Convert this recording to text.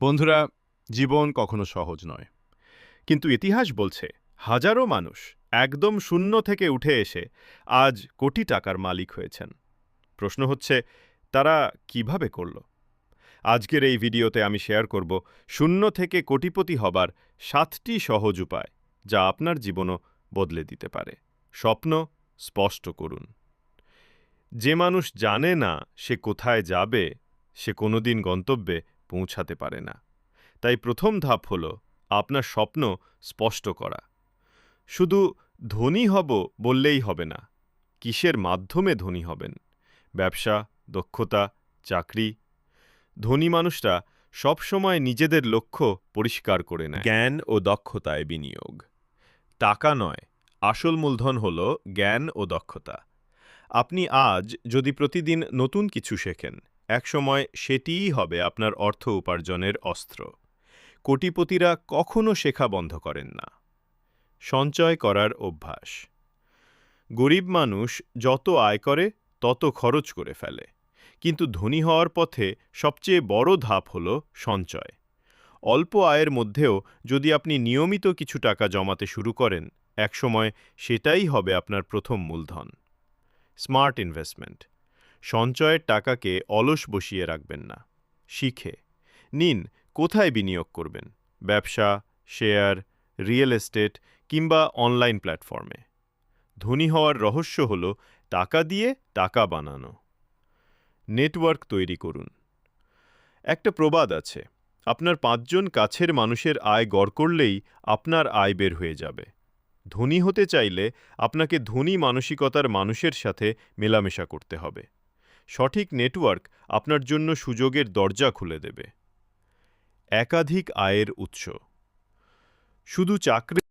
বন্ধুরা, জীবন কখনো সহজ নয়। কিন্তু ইতিহাস বলছে, হাজারো মানুষ একদম শূন্য থেকে উঠে এসে আজ কোটি টাকার মালিক হয়েছেন। প্রশ্ন হচ্ছে, তারা কীভাবে করল? আজকের এই ভিডিওতে আমি শেয়ার করব, শূন্য থেকে কোটিপতি হবার সাতটি সহজ উপায় যা আপনার জীবনও বদলে দিতে পারে। স্বপ্ন স্পষ্ট করুন। যে মানুষ জানে না সে কোথায় যাবে, সে কোনোদিন গন্তব্যে পৌঁছাতে পারে না। তাই প্রথম ধাপ হল আপনার স্বপ্ন স্পষ্ট করা। শুধু ধনী হব বললেই হবে না, কিসের মাধ্যমে ধনী হবেন? ব্যবসা, দক্ষতা, চাকরি? ধনী মানুষরা সবসময় নিজেদের লক্ষ্য পরিষ্কার করে নেয়। জ্ঞান ও দক্ষতায় বিনিয়োগ। টাকা নয়, আসল মূলধন হল জ্ঞান ও দক্ষতা। আপনি আজ যদি প্রতিদিন নতুন কিছু শেখেন একসময় সেটিই হবে আপনার অর্থ উপার্জনের অস্ত্র। কোটিপতিরা কখনো শেখা বন্ধ করেন না। সঞ্চয় করার অভ্যাস। গরিব মানুষ যত আয় করে, তত খরচ করে ফেলে। কিন্তু ধনী হওয়ার পথে সবচেয়ে বড় ধাপ হল সঞ্চয়। অল্প আয়ের মধ্যেও যদি আপনি নিয়মিত কিছু টাকা জমাতে শুরু করেন, একসময় সেটাই হবে আপনার প্রথম মূলধন। Smart investment. সঞ্চয়ের টাকাকে অলস বসিয়ে রাখবেন না। শিখে। নিন, কোথায় বিনিয়োগ করবেন? ব্যবসা, শেয়ার, রিয়েল এস্টেট কিংবা অনলাইন প্ল্যাটফর্মে। ধনী হওয়ার রহস্য হল টাকা দিয়ে টাকা বানানো। নেটওয়ার্ক তৈরি করুন। একটা প্রবাদ আছে, আপনার পাঁচজন কাছের মানুষের আয় গড় করলেই আপনার আয় বের হয়ে যাবে। ধনী হতে চাইলে আপনাকে ধনী মানসিকতার মানুষের সাথে মেলামেশা করতে হবে। সঠিক নেটওয়ার্ক আপনার জন্য সুযোগের দরজা খুলে দেবে। একাধিক আয়ের উৎস। শুধু চাকরি